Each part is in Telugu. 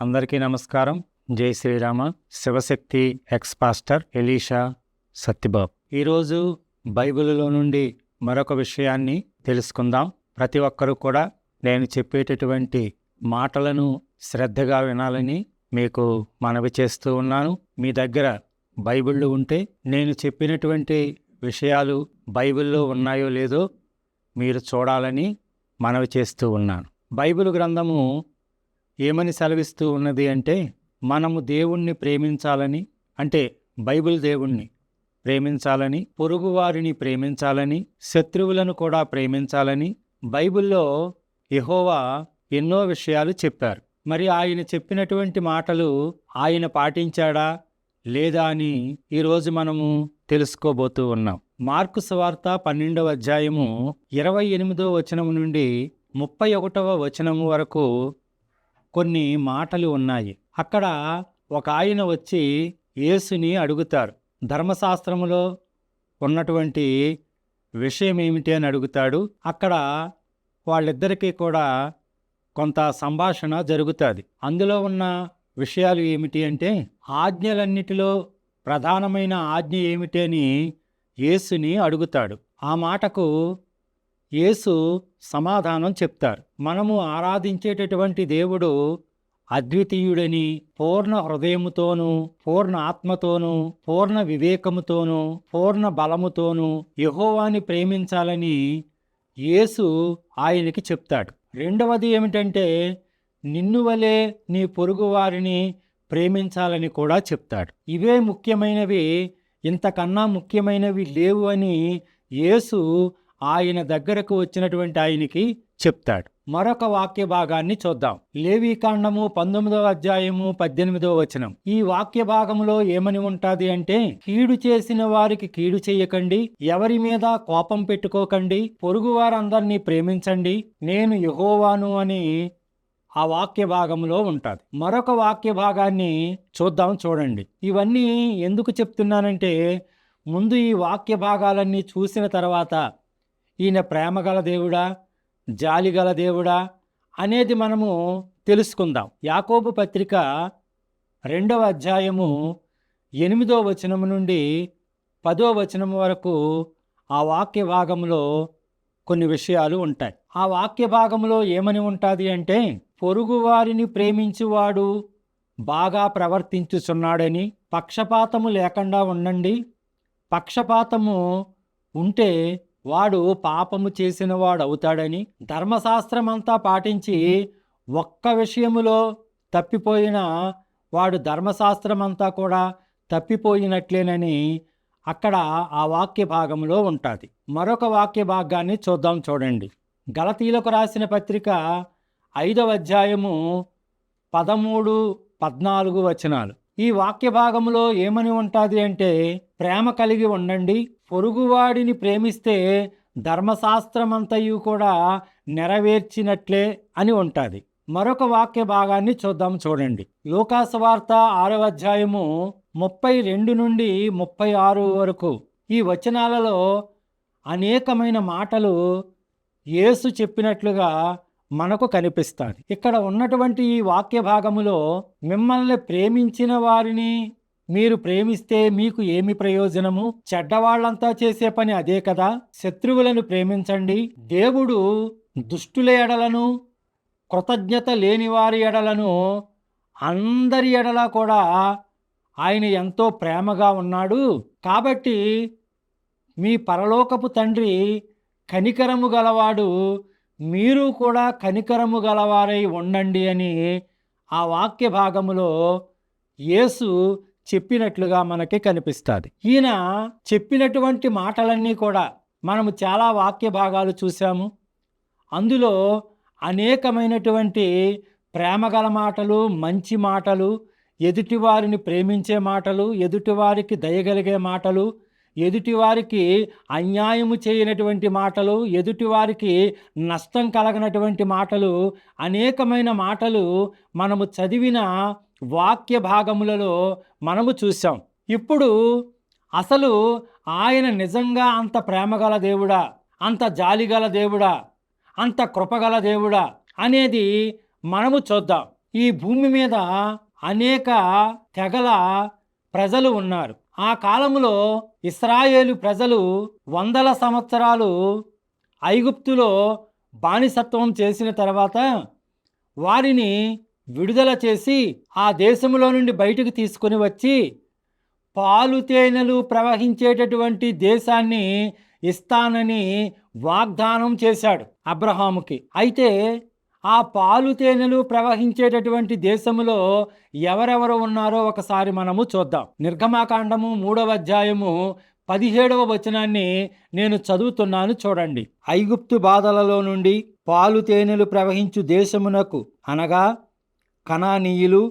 అందరికీ నమస్కారం. జై Srirama. Shivashakti ex pastor Elisha Satyababu. ఈరోజు బైబిల్లో నుండి మరొక విషయాన్ని తెలుసుకుందాం. ప్రతి ఒక్కరూ కూడా నేను చెప్పేటటువంటి మాటలను శ్రద్ధగా వినాలని మీకు మనవి చేస్తూ ఉన్నాను. మీ దగ్గర బైబిళ్ళు ఉంటే నేను చెప్పినటువంటి విషయాలు బైబిల్లో ఉన్నాయో లేదో మీరు చూడాలని మనవి చేస్తూ ఉన్నాను. బైబిల్ గ్రంథము ఏమని సెలవిస్తూ ఉన్నది అంటే మనము దేవుణ్ణి ప్రేమించాలని అంటే బైబిల్ దేవుణ్ణి ప్రేమించాలని పొరుగువారిని ప్రేమించాలని శత్రువులను కూడా ప్రేమించాలని బైబిల్లో యహోవా ఎన్నో విషయాలు చెప్పారు. మరి ఆయన చెప్పినటువంటి మాటలు ఆయన పాటించాడా లేదా అని ఈరోజు మనము తెలుసుకోబోతూ ఉన్నాం. మార్కు సువార్త పన్నెండవ అధ్యాయము ఇరవై ఎనిమిదో వచనం నుండి ముప్పై ఒకటవ వచనము వరకు కొన్ని మాటలు ఉన్నాయి. అక్కడ ఒక ఆయన వచ్చి యేసుని అడుగుతారు ధర్మశాస్త్రములో ఉన్నటువంటి విషయం ఏమిటి అని అడుగుతాడు. అక్కడ వాళ్ళిద్దరికీ కూడా కొంత సంభాషణ జరుగుతుంది. అందులో ఉన్న విషయాలు ఏమిటి అంటే ఆజ్ఞలన్నిటిలో ప్రధానమైన ఆజ్ఞ ఏమిటి అని యేసుని అడుగుతాడు. ఆ మాటకు యేసు సమాధానం చెప్తారు. మనము ఆరాధించేటటువంటి దేవుడు అద్వితీయుడని పూర్ణ హృదయముతోనూ పూర్ణ ఆత్మతోనూ పూర్ణ వివేకముతోనూ పూర్ణ బలముతోనూ యహోవాని ప్రేమించాలని యేసు ఆయనకి చెప్తాడు. రెండవది ఏమిటంటే నిన్ను వలె నీ పొరుగువారిని ప్రేమించాలని కూడా చెప్తాడు. ఇవే ముఖ్యమైనవి ఇంతకన్నా ముఖ్యమైనవి లేవు అని యేసు ఆయన దగ్గరకు వచ్చినటువంటి ఆయనకి చెప్తాడు. మరొక వాక్య భాగాన్ని చూద్దాం. లేవీకాండము పంతొమ్మిదవ అధ్యాయము పద్దెనిమిదవ వచనం. ఈ వాక్య భాగంలో ఏమని ఉంటాది అంటే కీడు చేసిన వారికి కీడు చేయకండి ఎవరి మీద కోపం పెట్టుకోకండి పొరుగు వారందరినీ ప్రేమించండి నేను యహోవాను అని ఆ వాక్య భాగంలో ఉంటుంది. మరొక వాక్య భాగాన్ని చూద్దాం చూడండి. ఇవన్నీ ఎందుకు చెప్తున్నానంటే ముందు ఈ వాక్య భాగాలన్నీ చూసిన తర్వాత ఈయన ప్రేమగల దేవుడా జాలిగల దేవుడా అనేది మనము తెలుసుకుందాం. యాకోబు పత్రిక రెండవ అధ్యాయము ఎనిమిదో వచనము నుండి పదో వచనం వరకు ఆ వాక్య భాగంలో కొన్ని విషయాలు ఉంటాయి. ఆ వాక్య భాగంలో ఏమని ఉంటుంది అంటే పొరుగువారిని ప్రేమించువాడు బాగా ప్రవర్తించుచున్నాడని పక్షపాతము లేకుండా ఉండండి. పక్షపాతము ఉంటే వాడు పాపము చేసిన వాడు అవుతాడని ధర్మశాస్త్రమంతా పాటించి ఒక్క విషయములో తప్పిపోయిన వాడు ధర్మశాస్త్రమంతా కూడా తప్పిపోయినట్లేనని అక్కడ ఆ వాక్య భాగంలో ఉంటుంది. మరొక వాక్య భాగాన్ని చూద్దాం చూడండి. గలతీలకు రాసిన పత్రిక ఐదవ అధ్యాయము పదమూడు పద్నాలుగు వచనాలు. ఈ వాక్య భాగంలో ఏమని ఉంటుంది అంటే ప్రేమ కలిగి ఉండండి. పొరుగువాడిని ప్రేమిస్తే ధర్మశాస్త్రమంతయు కూడా నెరవేర్చినట్లే అని ఉంటుంది. మరొక వాక్య భాగాన్ని చూద్దాం చూడండి. లోకాసవార్త ఆరవ అధ్యాయము ముప్పై రెండు నుండి ముప్పై ఆరు వరకు ఈ వచనాలలో అనేకమైన మాటలు యేసు చెప్పినట్లుగా మనకు కనిపిస్తుంది. ఇక్కడ ఉన్నటువంటి ఈ వాక్య భాగములో మిమ్మల్ని ప్రేమించిన వారిని మీరు ప్రేమిస్తే మీకు ఏమి ప్రయోజనము? చెడ్డవాళ్ళంతా చేసే పని అదే కదా? శత్రువులను ప్రేమించండి. దేవుడు దుష్టుల ఎడలను కృతజ్ఞత లేని వారి ఎడలను అందరి ఎడల కూడా ఆయన ఎంతో ప్రేమగా ఉన్నాడు. కాబట్టి మీ పరలోకపు తండ్రి కనికరము గలవాడు మీరు కూడా కనికరము గలవారై ఉండండి అని ఆ వాక్య భాగములో యేసు చెప్పినట్లుగా మనకి కనిపిస్తుంది. ఈయన చెప్పినటువంటి మాటలన్నీ కూడా మనము చాలా వాక్య భాగాలు చూసాము అందులో అనేకమైనటువంటి ప్రేమగల మాటలు మంచి మాటలు ఎదుటివారిని ప్రేమించే మాటలు ఎదుటివారికి దయగలిగే మాటలు ఎదుటివారికి అన్యాయము చేయనటువంటి మాటలు ఎదుటివారికి నష్టం కలగనటువంటి మాటలు అనేకమైన మాటలు మనము చదివిన వాక్య భాగములలో మనము చూసాం ఇప్పుడు అసలు ఆయన నిజంగా అంత ప్రేమగల దేవుడా? అంత జాలిగల దేవుడా? అంత కృపగల దేవుడా? అనేది మనము చూద్దాం. ఈ భూమి మీద అనేక తెగల ప్రజలు ఉన్నారు. ఆ కాలంలో ఇస్రాయేలు ప్రజలు వందల సంవత్సరాలు ఐగుప్తులో బానిసత్వం చేసిన తర్వాత వారిని విడుదల చేసి ఆ దేశంలో నుండి బయటకు తీసుకొని వచ్చి పాలు తేనెలు ప్రవహించేటటువంటి దేశాన్ని ఇస్తానని వాగ్దానం చేశాడు అబ్రహాముకి. అయితే ఆ పాలు తేనెలు ప్రవహించేటటువంటి దేశములో ఎవరెవరు ఉన్నారో ఒకసారి మనము చూద్దాం. నిర్గమాకాండము మూడవ అధ్యాయము పదిహేడవ వచనాన్ని నేను చదువుతున్నాను చూడండి. ఐగుప్తు బాధలలో నుండి పాలు తేనెలు ప్రవహించు దేశమునకు అనగా కనానీయులు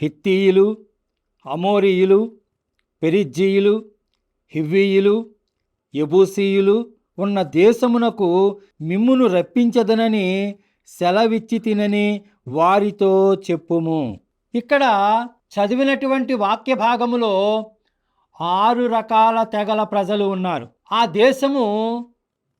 హిత్తీయులు అమోరీయులు పెరిజ్జీయులు హివ్వీయులు ఎబూసీయులు ఉన్న దేశమునకు మిమ్మును రప్పించదనని సెలవిచ్చి తినని వారితో చెప్పుము. ఇక్కడ చదివినటువంటి వాక్య భాగములో ఆరు రకాల తెగల ప్రజలు ఉన్నారు. ఆ దేశము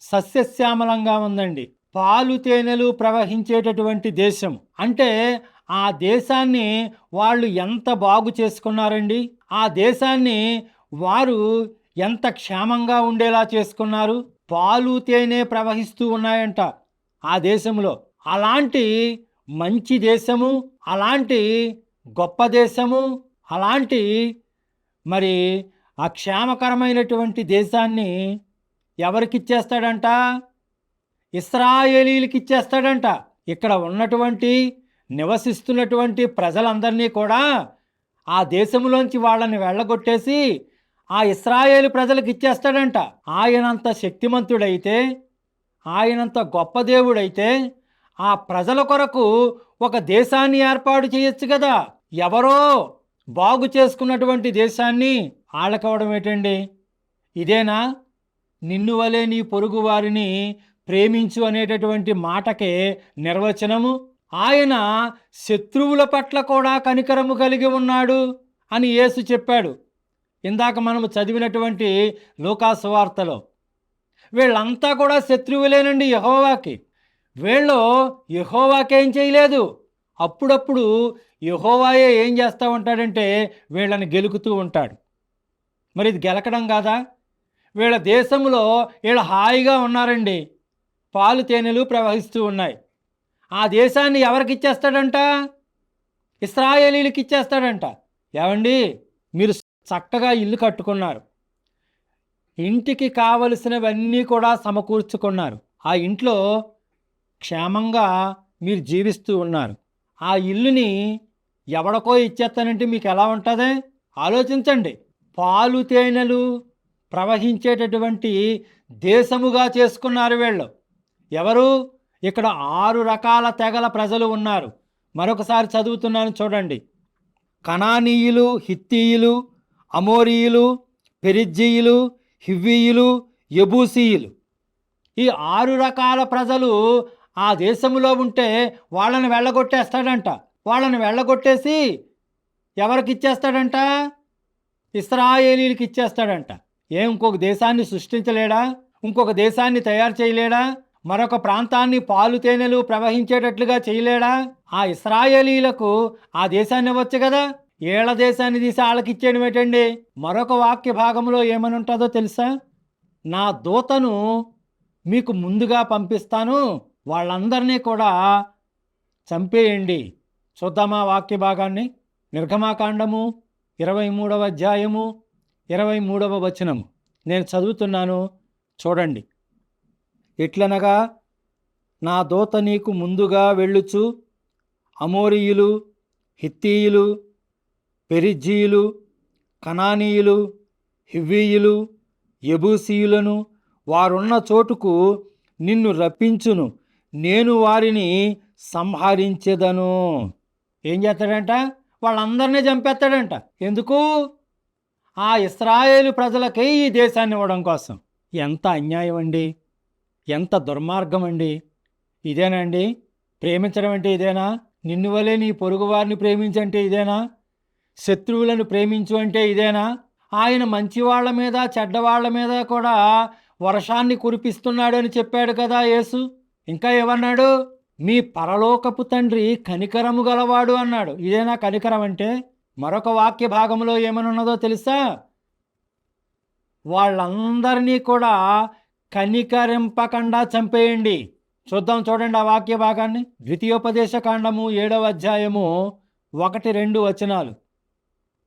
సస్యశ్యామలంగా ఉందండి. పాలు తేనెలు ప్రవహించేటటువంటి దేశం అంటే ఆ దేశాన్ని వాళ్ళు ఎంత బాగు చేసుకున్నారండి? ఆ దేశాన్ని వారు ఎంత క్షేమంగా ఉండేలా చేసుకున్నారు? పాలు తేనె ప్రవహిస్తూ ఉన్నాయంట ఆ దేశంలో అలాంటి మంచి దేశము అలాంటి గొప్ప దేశము అలాంటి మరి అక్షేమకరమైనటువంటి దేశాన్ని ఎవరికి ఇచ్చేస్తాడంట? ఇస్రాయేలీలకి ఇచ్చేస్తాడంట. ఇక్కడ ఉన్నటువంటి నివసిస్తున్నటువంటి ప్రజలందరినీ కూడా ఆ దేశంలోంచి వాళ్ళని వెళ్ళగొట్టేసి ఆ ఇస్రాయేలు ప్రజలకు ఇచ్చేస్తాడంట. ఆయనంత శక్తిమంతుడైతే ఆయనంత గొప్ప దేవుడైతే ఆ ప్రజల కొరకు ఒక దేశాన్ని ఏర్పాటు చేయొచ్చు కదా? ఎవరో బాగు చేసుకున్నటువంటి దేశాన్ని ఆళ్ళకవడం ఏంటండి? ఇదేనా? నిన్ను వలే నీ పొరుగు వారిని ప్రేమించు అనేటటువంటి మాటకే నిర్వచనము. ఆయన శత్రువుల పట్ల కూడా కనికరము కలిగి ఉన్నాడు అని యేసు చెప్పాడు. ఇందాక మనము చదివినటువంటి లోకాసు వార్తలో వీళ్ళంతా కూడా శత్రువులేనండి యహోవాకి. వీళ్ళు యహోవాకేం చేయలేదు. అప్పుడప్పుడు యహోవాయే ఏం చేస్తూ ఉంటాడంటే వీళ్ళని గెలుకుతూ ఉంటాడు. మరి ఇది గెలకడం కాదా? వీళ్ళ దేశంలో వీళ్ళు హాయిగా ఉన్నారండి. పాలు తేనెలు ప్రవహిస్తూ ఉన్నాయి. ఆ దేశాన్ని ఎవరికి ఇచ్చేస్తాడంట? ఇస్రాయేలీలకి ఇచ్చేస్తాడంట ఏమండి? మీరు చక్కగా ఇల్లు కట్టుకున్నారు. ఇంటికి కావలసినవన్నీ కూడా సమకూర్చుకున్నారు. ఆ ఇంట్లో క్షేమంగా మీరు జీవిస్తూ ఉన్నారు. ఆ ఇల్లుని ఎవడకో ఇచ్చేస్తానంటే మీకు ఎలా ఉంటుంది? ఆలోచించండి. పాలు తేనెలు ప్రవహించేటటువంటి దేశముగా చేసుకున్నారు వీళ్ళు. ఎవరు? ఇక్కడ ఆరు రకాల తెగల ప్రజలు ఉన్నారు. మరొకసారి చదువుతున్నాను చూడండి. కణానీయులు హిత్తీయులు అమోరీయులు పెరిజ్జీయులు హివ్వీయులు యబూసీయులు. ఈ ఆరు రకాల ప్రజలు ఆ దేశంలో ఉంటే వాళ్ళని వెళ్ళగొట్టేస్తాడంట. వాళ్ళని వెళ్ళగొట్టేసి ఎవరికి ఇచ్చేస్తాడంట? ఇస్రాయేలీలకి ఇచ్చేస్తాడంట. ఏం ఇంకొక దేశాన్ని సృష్టించలేడా? ఇంకొక దేశాన్ని తయారు చేయలేడా? మరొక ప్రాంతాన్ని పాలు తేనెలు ప్రవహించేటట్లుగా చేయలేడా? ఆ ఇస్రాయేలీలకు ఆ దేశాన్ని ఇవ్వచ్చు కదా? ఏళ్ళ దేశాన్ని తీసి వాళ్ళకిచ్చేయడం ఏంటండి? మరొక వాక్య భాగంలో ఏమని ఉంటుందో తెలుసా? నా దూతను మీకు ముందుగా పంపిస్తాను. వాళ్ళందరినీ కూడా చంపేయండి. చూద్దామా వాక్య భాగాన్ని. నిర్గమాకాండము ఇరవై మూడవ అధ్యాయము ఇరవై మూడవ వచనము. నేను చదువుతున్నాను చూడండి. ఎట్లనగా నా దూత నీకు ముందుగా వెళ్ళుచు అమోరియులు హిత్తీయులు పెరిజ్జీయులు కనానీయులు హివ్వీయులు ఎబూసీయులను వారున్న చోటుకు నిన్ను రప్పించును. నేను వారిని సంహరించేదను. ఏం చేస్తాడంట? వాళ్ళందరినీ చంపేస్తాడంట. ఎందుకు? ఆ ఇస్రాయేలు ప్రజలకే ఈ దేశాన్ని ఇవ్వడం కోసం. ఎంత అన్యాయం అండి. ఎంత దుర్మార్గం అండి. ఇదేనండి ప్రేమించడం అంటే ఇదేనా? నిన్ను వలే నీ పొరుగు వారిని ప్రేమించంటే ఇదేనా? శత్రువులను ప్రేమించు అంటే ఇదేనా? ఆయన మంచివాళ్ళ మీద చెడ్డవాళ్ళ మీద కూడా వర్షాన్ని కురిపిస్తున్నాడు అని చెప్పాడు కదా యేసు. ఇంకా ఏమన్నాడు? మీ పరలోకపు తండ్రి కనికరము గలవాడు అన్నాడు. ఇదేనా కనికరం అంటే? మరొక వాక్య భాగంలో ఏమనున్నదో తెలుసా? వాళ్ళందరినీ కూడా కనికరింపకుండా చంపేయండి. చూద్దాం చూడండి ఆ వాక్య భాగాన్ని. ద్వితీయోపదేశ కాండము ఏడవ అధ్యాయము ఒకటి రెండు వచనాలు.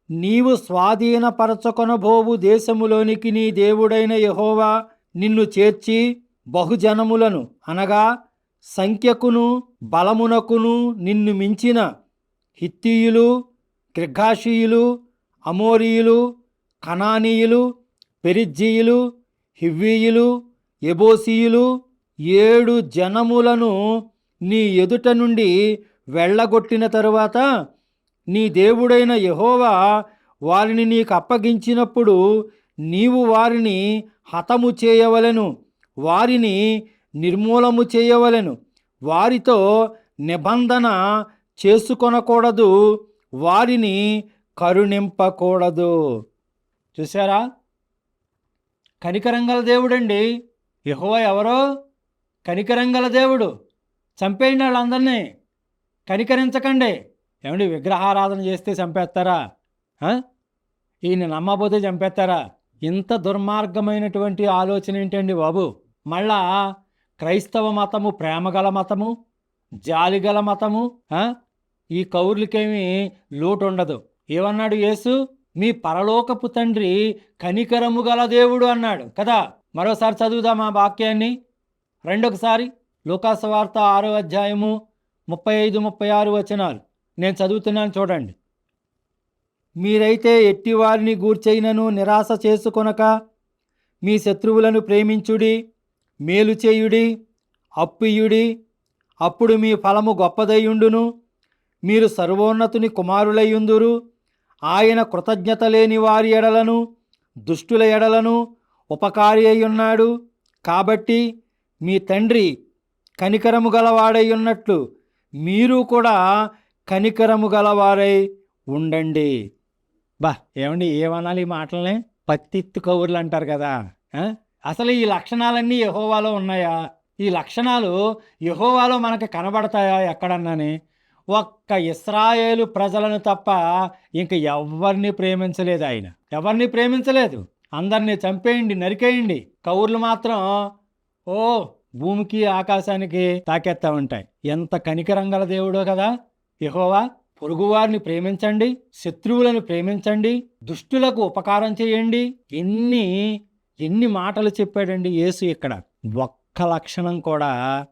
నీవు స్వాధీనపరచుకొనబోవు దేశములోనికి నీ దేవుడైన యహోవా నిన్ను చేర్చి బహుజనములను అనగా సంఖ్యకును బలమునకును నిన్ను మించిన హిత్తీయులు గ్రిగ్గాషీయులు అమోరీయులు కనానీయులు పెరిజ్జీయులు హివ్వీయులు ఎబోసీయులు ఏడు జనములను నీ ఎదుట నుండి వెళ్ళగొట్టిన తరువాత నీ దేవుడైన యహోవా వారిని నీకు అప్పగించినప్పుడు నీవు వారిని హతము చేయవలెను. వారిని నిర్మూలము చేయవలెను. వారితో నిబంధన చేసుకొనకూడదు. వారిని కరుణింపకూడదు. చూసారా కనికరంగల దేవుడండి. యహోవ ఎవరో? కనికరంగల దేవుడు. చంపేయండి వాళ్ళందరినీ. కనికరించకండి. ఏమండి విగ్రహారాధన చేస్తే చంపేస్తారా? ఈయన నమ్మబోతే చంపేస్తారా? ఇంత దుర్మార్గమైనటువంటి ఆలోచన ఏంటండి బాబు? మళ్ళా క్రైస్తవ మతము ప్రేమగల మతము జాలిగల మతము ఈ కౌర్లకేమీ లోటు ఉండదు ఏమన్నాడు యేసు? మీ పరలోకపు తండ్రి కనికరము గల దేవుడు అన్నాడు కదా? మరోసారి చదువుదాం ఆ వాక్యాన్ని? రెండొకసారి లోకాసవార్త ఆరో అధ్యాయము ముప్పై ఐదు ముప్పై ఆరు వచనాలు. నేను చదువుతున్నాను చూడండి. మీరైతే ఎట్టివారిని గూర్చైనను నిరాశ చేసుకొనక మీ శత్రువులను ప్రేమించుడి మేలు చేయుడి అప్పియుడి అప్పుడు మీ ఫలము గొప్పదయ్యుండును. మీరు సర్వోన్నతుని కుమారులయ్యుందురు. ఆయన కృతజ్ఞత లేని వారి ఎడలను దుష్టుల ఎడలను ఉపకారి అయ్యున్నాడు. కాబట్టి మీ తండ్రి కనికరము గలవాడయ్యున్నట్లు ఉన్నట్లు మీరు కూడా కనికరము గలవారై ఉండండి. బా ఏమండి ఏమనాలి ఈ మాటలనే? పత్తిత్తు కౌరులు అంటారు కదా అసలు ఈ లక్షణాలన్నీ యహోవాలో ఉన్నాయా? ఈ లక్షణాలు యహోవాలో మనకు కనబడతాయా ఎక్కడన్నాని? ఒక్క ఇస్రాయేలు ప్రజలను తప్ప ఇంక ఎవరిని ప్రేమించలేదు ఆయన. ఎవరిని ప్రేమించలేదు. అందరినీ చంపేయండి నరికేయండి. కౌర్లు మాత్రం ఓ భూమికి ఆకాశానికి తాకెత్తా ఉంటాయి. ఎంత కనికరంగల దేవుడో కదా యహోవా. పొరుగువారిని ప్రేమించండి శత్రువులను ప్రేమించండి దుష్టులకు ఉపకారం చేయండి. ఎన్ని ఎన్ని మాటలు చెప్పాడండి యేసు ఇక్కడ? ఒక్క లక్షణం కూడా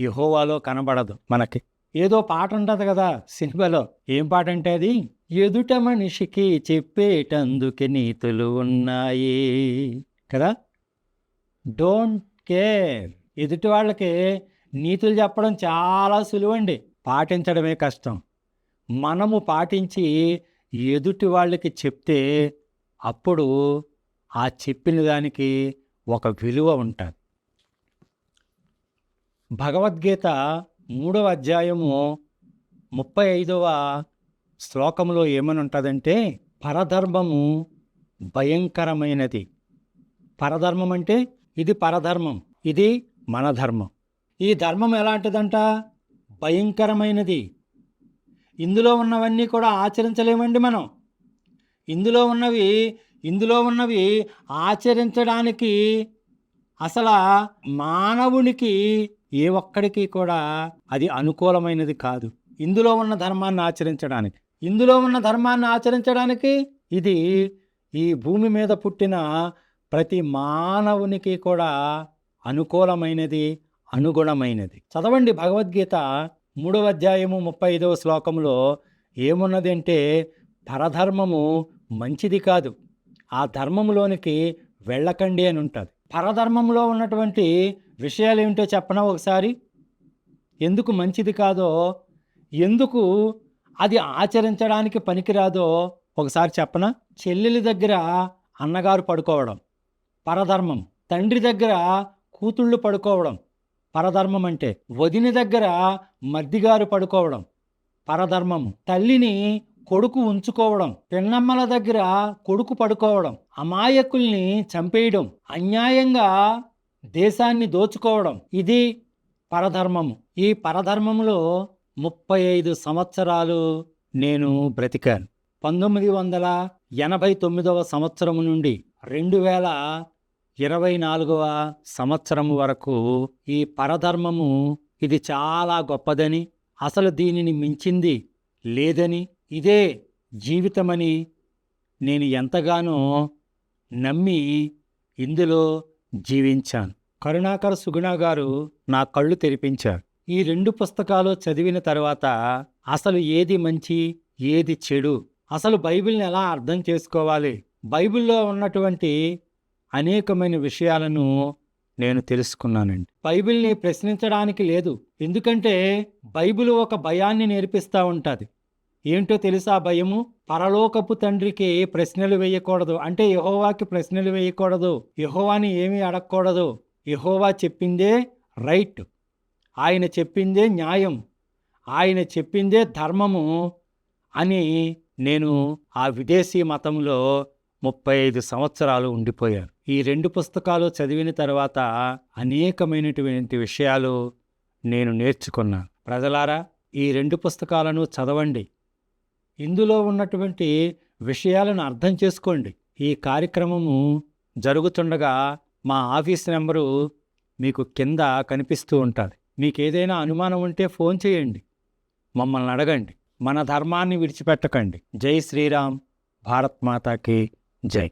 యహోవాలో కనబడదు మనకి. ఏదో పాట ఉంటుంది కదా సినిమాలో. ఏం పాట అంటే అది? ఎదుట మనిషికి చెప్పేటందుకే నీతులు ఉన్నాయి కదా? Don't care. ఎదుటి వాళ్ళకి నీతులు చెప్పడం చాలా సులువండి. పాటించడమే కష్టం. మనము పాటించి ఎదుటి వాళ్ళకి చెప్తే అప్పుడు ఆ చెప్పిన దానికి ఒక విలువ ఉంటుంది. భగవద్గీత మూడవ అధ్యాయము ముప్పై ఐదవ శ్లోకంలో ఏమని ఉంటుందంటే పరధర్మము భయంకరమైనది. పరధర్మం అంటే ఇది పరధర్మం ఇది మన ధర్మం. ఈ ధర్మం ఎలాంటిదంట? భయంకరమైనది. ఇందులో ఉన్నవన్నీ కూడా ఆచరించలేమండి మనం. ఇందులో ఉన్నవి ఇందులో ఉన్నవి ఆచరించడానికి అసలు మానవునికి ఏ ఒక్కడికి కూడా అది అనుకూలమైనది కాదు. ఇందులో ఉన్న ధర్మాన్ని ఆచరించడానికి. ఇందులో ఉన్న ధర్మాన్ని ఆచరించడానికి ఇది ఈ భూమి మీద పుట్టిన ప్రతి మానవునికి కూడా అనుకూలమైనది అనుగుణమైనది. చదవండి భగవద్గీత మూడవ అధ్యాయము ముప్పై ఐదవ శ్లోకంలో ఏమున్నది అంటే పరధర్మము మంచిది కాదు. ఆ ధర్మంలోనికి వెళ్ళకండి అని ఉంటుంది. పరధర్మంలో ఉన్నటువంటి విషయాలు ఏమిటో చెప్పనా ఒకసారి? ఎందుకు మంచిది కాదో ఎందుకు అది ఆచరించడానికి పనికిరాదో ఒకసారి చెప్పనా? చెల్లెలి దగ్గర అన్నగారు పడుకోవడం పరధర్మం. తండ్రి దగ్గర కూతుళ్ళు పడుకోవడం పరధర్మం అంటే వదిన దగ్గర మద్దిగారు పడుకోవడం పరధర్మం. తల్లిని కొడుకు ఉంచుకోవడం పిన్నమ్మల దగ్గర కొడుకు పడుకోవడం అమాయకుల్ని చంపేయడం అన్యాయంగా దేశాన్ని దోచుకోవడం ఇది పరధర్మము. ఈ పరధర్మంలో ముప్పై ఐదు సంవత్సరాలు నేను బ్రతికాను. పంతొమ్మిది వందల ఎనభై తొమ్మిదవ సంవత్సరం నుండి రెండు వేల ఇరవై నాలుగవ సంవత్సరం వరకు ఈ పరధర్మము ఇది చాలా గొప్పదని అసలు దీనిని మించింది లేదని ఇదే జీవితమని నేను ఎంతగానో నమ్మి ఇందులో జీవించాను. కరుణాకర్ సుగుణ గారు నా కళ్ళు తెరిపించారు. ఈ రెండు పుస్తకాలు చదివిన తర్వాత అసలు ఏది మంచి ఏది చెడు? అసలు బైబిల్ని ఎలా అర్థం చేసుకోవాలి? బైబిల్లో ఉన్నటువంటి అనేకమైన విషయాలను నేను తెలుసుకున్నానండి. బైబిల్ని ప్రశ్నించడానికి లేదు. ఎందుకంటే బైబిల్ ఒక భయాన్ని నేర్పిస్తూ ఉంటుంది. ఏంటో తెలుసా భయము? పరలోకపు తండ్రికి ప్రశ్నలు వేయకూడదు. అంటే యహోవాకి ప్రశ్నలు వేయకూడదు. యహోవాని ఏమీ అడగకూడదు. యహోవా చెప్పిందే రైట్. ఆయన చెప్పిందే న్యాయం. ఆయన చెప్పిందే ధర్మము అని నేను ఆ విదేశీ మతంలో ముప్పై ఐదు సంవత్సరాలు ఉండిపోయాను. ఈ రెండు పుస్తకాలు చదివిన తర్వాత అనేకమైనటువంటి విషయాలు నేను నేర్చుకున్నాను. ప్రజలారా ఈ రెండు పుస్తకాలను చదవండి. ఇందులో ఉన్నటువంటి విషయాలను అర్థం చేసుకోండి. ఈ కార్యక్రమము జరుగుతుండగా మా ఆఫీస్ నెంబరు మీకు కింద కనిపిస్తూ ఉంటుంది. మీకు ఏదైనా అనుమానం ఉంటే ఫోన్ చేయండి. మమ్మల్ని అడగండి. మన ధర్మాన్ని విడిచిపెట్టకండి. జై శ్రీరామ్. భారత్ మాతాకి జై.